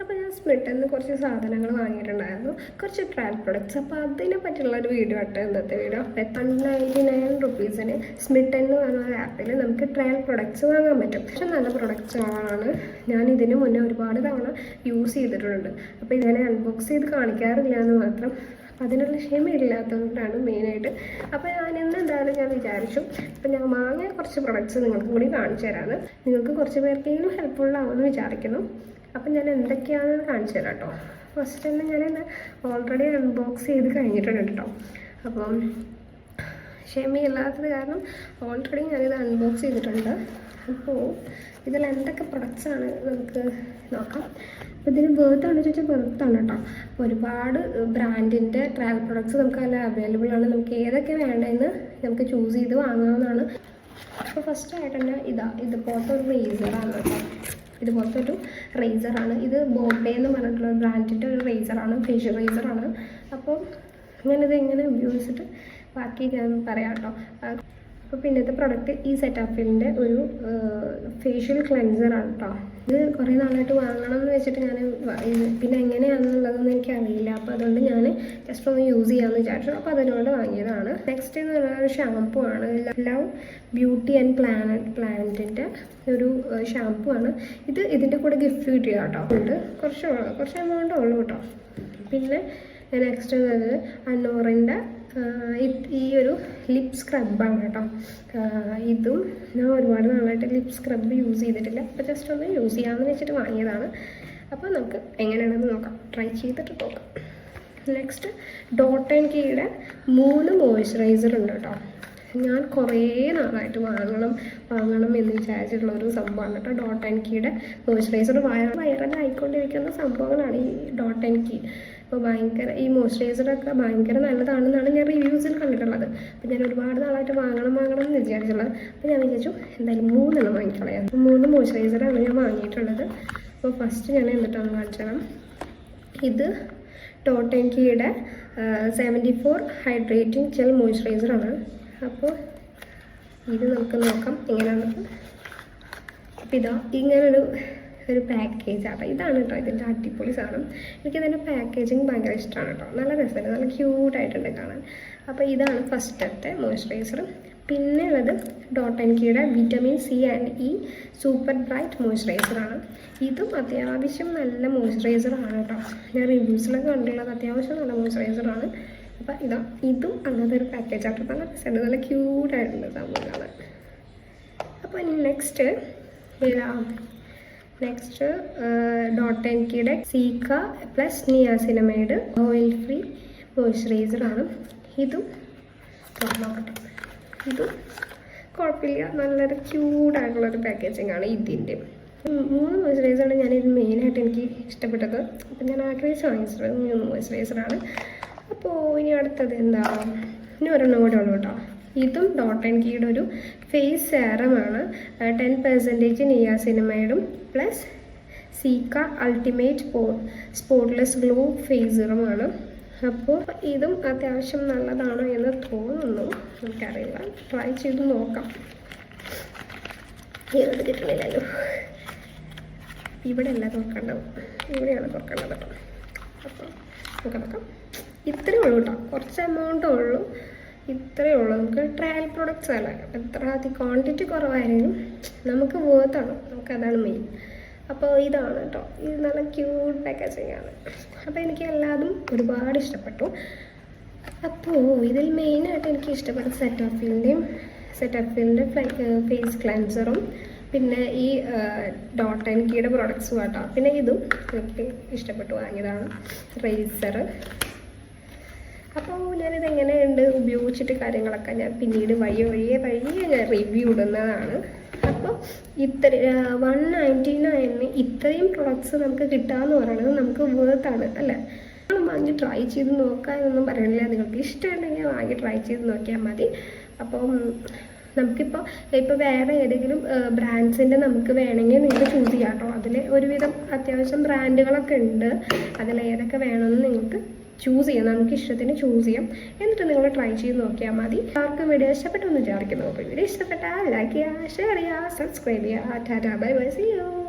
അപ്പോൾ ഞാൻ സ്മിട്ടിൽ നിന്ന് കുറച്ച് സാധനങ്ങൾ വാങ്ങിയിട്ടുണ്ടായിരുന്നു. കുറച്ച് ട്രയൽ പ്രൊഡക്ട്സ് അപ്പോൾ അതിനെ പറ്റിയുള്ള ഒരു വീഡിയോ ആട്ടോ ഇന്നത്തെ വീഡിയോ വൺ നയന്റി നയൻ റുപ്പീസിന് സ്മിട്ടൻ എന്ന് പറഞ്ഞ ആപ്പിൽ നമുക്ക് ട്രയൽ പ്രൊഡക്ട്സ് വാങ്ങാൻ പറ്റും. പക്ഷെ നല്ല പ്രൊഡക്ട്സുകളാണ് ഞാൻ ഇതിന് മുന്നേ ഒരുപാട് തവണ യൂസ് ചെയ്തിട്ടുണ്ട്. അപ്പോൾ ഇതിനെ അൺബോക്സ് ചെയ്ത് കാണിക്കാറില്ല എന്ന് മാത്രം. അതിനുള്ള ക്ഷമയില്ലാത്തതുകൊണ്ടാണ് മെയിനായിട്ട് അപ്പോൾ ഞാൻ ഇന്ന് എന്തായാലും ഞാൻ വിചാരിച്ചു. അപ്പോൾ ഞാൻ വാങ്ങിയ കുറച്ച് പ്രൊഡക്ട്സ് നിങ്ങൾക്ക് കൂടി കാണിച്ചു തരാമെന്ന് നിങ്ങൾക്ക് കുറച്ച് പേർക്കെങ്കിലും ഹെൽപ്ഫുൾ ആവുമെന്ന് വിചാരിക്കുന്നു. അപ്പോൾ ഞാൻ എന്തൊക്കെയാണെന്ന് കാണിച്ചു തരാം കേട്ടോ. ഫസ്റ്റ് തന്നെ ഞാനിത് ഓൾറെഡി അൺബോക്സ് ചെയ്ത് കഴിഞ്ഞിട്ടുണ്ട് കേട്ടോ. അപ്പം ക്ഷമയില്ലാത്തത് കാരണം ഓൾറെഡി ഞാനിത് അൺബോക്സ് ചെയ്തിട്ടുണ്ട്. അപ്പോൾ ഇതിൽ എന്തൊക്കെ പ്രൊഡക്ട്സ് ആണ് നമുക്ക് നോക്കാം. അപ്പോൾ ഇതിന് ബേർത്താണ് ചോദിച്ചാൽ ബേർത്താണ് കേട്ടോ. അപ്പോൾ ഒരുപാട് ബ്രാൻഡിന്റെ ട്രാവൽ പ്രൊഡക്ട്സ് നമുക്ക് അതിൽ അവൈലബിൾ ആണ്. നമുക്ക് ഏതൊക്കെ വേണ്ടതെന്ന് നമുക്ക് ചൂസ് ചെയ്ത് വാങ്ങാവുന്നതാണ്. അപ്പോൾ ഫസ്റ്റ് ആയിട്ട് തന്നെ ഇതാ ഇതുപോലത്തെ ഒരു ബ്ലേസറാണ് കേട്ടോ. ഇതുപോലത്തെ ഒരു റേസറാണ് ഇത് ബോംബെ എന്ന് പറഞ്ഞിട്ടുള്ള ബ്രാൻഡിന്റെ ഒരു റേസറാണ് ഫേഷ്യൽ റേസറാണ് അപ്പോൾ ഞാനിത് എങ്ങനെ ഉപയോഗിച്ചിട്ട് ബാക്കി ഞാൻ പറയാം കേട്ടോ. അപ്പോൾ പിന്നത്തെ പ്രൊഡക്റ്റ് ഈ സെറ്റപ്പിന്റെ ഒരു ഫേഷ്യൽ ക്ലെൻസറാണ് കേട്ടോ ഇത് കുറേ നാളായിട്ട് വാങ്ങണം എന്ന് വെച്ചിട്ട് ഞാൻ പിന്നെ എങ്ങനെയാണെന്നുള്ളതൊന്നും എനിക്ക് അറിയില്ല അപ്പോൾ അതുകൊണ്ട് ഞാൻ ജസ്റ്റ് ഒന്ന് യൂസ് ചെയ്യാമെന്ന് വിചാരിച്ചു. അപ്പോൾ അതിനോട് വാങ്ങിയതാണ്. നെക്സ്റ്റ് എന്ന് പറയുന്നത് ഒരു ഷാംപൂ ആണ്. ലവ് ബ്യൂട്ടി ആൻഡ് പ്ലാനറ്റ് പ്ലാനറ്റിന്റെ ഒരു ഷാംപൂ ആണ്. ഇത് ഇതിന്റെ കൂടെ ഗിഫ്റ്റ് കിട്ടിയ കേട്ടോ ഉണ്ട് കുറച്ച് കുറച്ച് എമൗണ്ട് ഉള്ളൂ കേട്ടോ പിന്നെ നെക്സ്റ്റ് എന്ന് വരുന്നത് അന്നോറിന്റെ ഈ ഒരു ലിപ് സ്ക്രബാണ് കേട്ടോ. ഇതും ഞാൻ ഒരുപാട് നാളായിട്ട് ലിപ് സ്ക്രബ് യൂസ് ചെയ്തിട്ടില്ല. അപ്പോൾ ജസ്റ്റ് ഒന്ന് യൂസ് ചെയ്യാമെന്ന് വെച്ചിട്ട് വാങ്ങിയതാണ്. അപ്പോൾ നമുക്ക് എങ്ങനെയാണെന്ന് നോക്കാം. ട്രൈ ചെയ്തിട്ട് നോക്കാം. നെക്സ്റ്റ് ഡോട്ട് ആൻഡ് കീയുടെ മൂന്ന് മോയ്സ്ചറൈസർ ഉണ്ട് കേട്ടോ. ഞാൻ കുറേ നാളായിട്ട് വാങ്ങണം വാങ്ങണം എന്ന് വിചാരിച്ചിട്ടുള്ള ഒരു സംഭവമാണ് കേട്ടോ ഡോട്ട് ആൻഡ് കീയുടെ മോയ്സ്ചറൈസർ വയറൽ വൈറലായിക്കൊണ്ടിരിക്കുന്ന സംഭവങ്ങളാണ് ഈ ഡോട്ട് ആൻഡ് കീ അപ്പോൾ ഭയങ്കര ഈ മോയ്സ്ചറൈസറൊക്കെ ഭയങ്കര നല്ലതാണെന്നാണ് ഞാൻ റിവ്യൂസിൽ കണ്ടിട്ടുള്ളത്. അപ്പോൾ ഞാൻ ഒരുപാട് നാളായിട്ട് വാങ്ങണം വാങ്ങണം എന്ന് വിചാരിച്ചുള്ളത് അപ്പോൾ ഞാൻ വിചാരിച്ചു എന്തായാലും മൂന്നെണ്ണം വാങ്ങിക്കളയാം. മൂന്ന് മോയ്സ്ചറൈസറാണ് ഞാൻ വാങ്ങിയിട്ടുള്ളത്. അപ്പോൾ ഫസ്റ്റ് ഞാൻ എന്നിട്ടാണ് കാണിച്ചത് ഇത് ടോട്ടൻകിയുടെ സെവന്റി ഫോർ ഹൈഡ്രേറ്റിംഗ് ജെൽ മോയ്സ്ചറൈസറാണ്. അപ്പോൾ ഇത് നമുക്ക് നോക്കാം എങ്ങനെയാണെന്ന് അപ്പോൾ ഇതാ ഇങ്ങനൊരു ഒരു പാക്കേജ് ആട്ടോ. ഇതാണ് കേട്ടോ ഇതിന്റെ അടിപൊളി സാധനം. എനിക്കിതിന്റെ പാക്കേജിങ് ഭയങ്കര ഇഷ്ടമാണ് കേട്ടോ നല്ല രസമുണ്ട്. നല്ല ക്യൂട്ടായിട്ടുണ്ട് കാണാൻ. അപ്പോൾ ഇതാണ് ഫസ്റ്റത്തെ മോയ്സ്ചറൈസർ പിന്നെ ഉള്ളത് ഡോട്ട് ആൻഡ് കീയുടെ vitamin C and E super bright മോയ്സ്ചറൈസറാണ് ഇതും അത്യാവശ്യം നല്ല മോയ്സ്ചറൈസറാണ് കേട്ടോ ഞാൻ റിവ്യൂസിലൊക്കെ കണ്ടിട്ടുള്ളത് അത്യാവശ്യം നല്ല മോയ്സ്ചറൈസറാണ് അപ്പോൾ ഇതാ ഇതും അങ്ങനത്തെ ഒരു പാക്കേജ് ആട്ടോ. നല്ല രസമുണ്ട്. നല്ല ക്യൂട്ടായിട്ടുണ്ട് കാണാൻ. അപ്പോൾ ഇനി നെക്സ്റ്റ് നെക്സ്റ്റ് ഡോട്ട് എൻ കീയുടെ cica plus niacinamide oil free മോയ്സ്ചറൈസറാണ് ഇതും നോക്കട്ടെ ഇതും കുഴപ്പമില്ല. നല്ലൊരു ക്യൂട്ടായിട്ടുള്ളൊരു പാക്കേജിങ് ആണ് ഇതിന്റെ. മൂന്ന് മോയ്സ്ചറൈസറാണ് ഞാൻ ഇത് മെയിനായിട്ട് എനിക്ക് ഇഷ്ടപ്പെട്ടത്. അപ്പം ഞാൻ ആഗ്രഹിച്ച് വാങ്ങിച്ചത് മൂന്ന് മോയ്സ്ചറൈസറാണ് അപ്പോൾ ഇനി അടുത്തത് എന്താ? ഇനി ഒരെണ്ണം കൂടെ ഉള്ളൂ കേട്ടോ. ഇതും ഡോട്ട് ആൻഡ് കീയുടെ ഒരു ഫേസ് സെറമാണ് ടെൻ പെർസെന്റേജ് നിയാസിനമൈഡും പ്ലസ് സീക്ക അൾട്ടിമേറ്റ് പോ സ്പോട്ട്ലെസ് ഗ്ലോ ഫേസറുമാണ് അപ്പോൾ ഇതും അത്യാവശ്യം നല്ലതാണോ എന്ന് തോന്നുന്നു. എനിക്കറിയില്ല ട്രൈ ചെയ്ത് നോക്കാം. ഇത് കിട്ടുന്നില്ലല്ലോ. ഇവിടെ അല്ല തുറക്കേണ്ടത്. ഇവിടെയാണ് തുറക്കേണ്ടത്. അപ്പോൾ നമുക്ക് നോക്കാം. ഇത്രയേ ഉള്ളൂ കേട്ടോ. കുറച്ച് എമൗണ്ടേ ഉള്ളൂ. ഇത്രയേ ഉള്ളൂ. നമുക്ക് ട്രയൽ പ്രൊഡക്ട്സ് അല്ല എത്ര അതി ക്വാണ്ടിറ്റി കുറവായാലും നമുക്ക് വേർത്താണ് നമുക്ക് അതാണ് മെയിൻ അപ്പോൾ ഇതാണ് കേട്ടോ. ഇത് നല്ല ക്യൂട്ട് പാക്കേജിങ് ആണ്. അപ്പോൾ എനിക്ക് എല്ലാതും ഒരുപാട് ഇഷ്ടപ്പെട്ടു. അപ്പോൾ ഇതിൽ മെയിനായിട്ട് എനിക്ക് ഇഷ്ടപ്പെട്ട സെറ്റ് ഓഫ് ഫീലിന്റെയും സെറ്റ് ഓഫ് സെറ്റഫിലിന്റെ ഫേസ് ക്ലൻസറും പിന്നെ ഈ ഡോട്ട് ആൻഡ് കീയുടെ പ്രൊഡക്ട്സും കേട്ടോ പിന്നെ ഇതും എനിക്ക് ഇഷ്ടപ്പെട്ടു. വാങ്ങിയതാണ് റേസർ അപ്പോൾ ഞാനിത് എങ്ങനെയുണ്ട് ഉപയോഗിച്ചിട്ട് കാര്യങ്ങളൊക്കെ ഞാൻ പിന്നീട് വഴിയെ വഴിയെ വഴിയെ ഞാൻ റിവ്യൂ ഇടുന്നതാണ്. അപ്പോൾ ഇത്ര വൺ നയന്റി നയനിന് ഇത്രയും പ്രൊഡക്ട്സ് നമുക്ക് കിട്ടാമെന്ന് പറയുന്നത് നമുക്ക് വേർത്താണ് അല്ലേ? നമ്മൾ വാങ്ങി ട്രൈ ചെയ്ത് നോക്കാനൊന്നും പറയണില്ല. നിങ്ങൾക്ക് ഇഷ്ടമുണ്ടെങ്കിൽ വാങ്ങി ട്രൈ ചെയ്ത് നോക്കിയാൽ മതി. അപ്പം നമുക്കിപ്പോൾ ഇപ്പോൾ വേറെ ഏതെങ്കിലും ബ്രാൻഡ്സിന്റെ നമുക്ക് വേണമെങ്കിൽ നിങ്ങൾ ചൂസ് ചെയ്യാം കേട്ടോ അതിൽ ഒരുവിധം അത്യാവശ്യം ബ്രാൻഡുകളൊക്കെ ഉണ്ട്. അതിൽ ഏതൊക്കെ വേണമെന്ന് നിങ്ങൾക്ക് ചൂസ് ചെയ്യാം. നമുക്ക് ഇഷ്ടത്തിന് ചൂസ് ചെയ്യാം. എന്നിട്ട് നിങ്ങൾ ട്രൈ ചെയ്ത് നോക്കിയാൽ മതി. ആർക്കും വീഡിയോ ഇഷ്ടപ്പെട്ടു എന്ന് വിചാരിക്കുന്നു. അപ്പോൾ വീഡിയോ ഇഷ്ടപ്പെട്ടാൽ ലൈക്ക് ചെയ്യുക ഷെയർ ചെയ്യുക സബ്സ്ക്രൈബ് ചെയ്യുക. Tata bye bye see you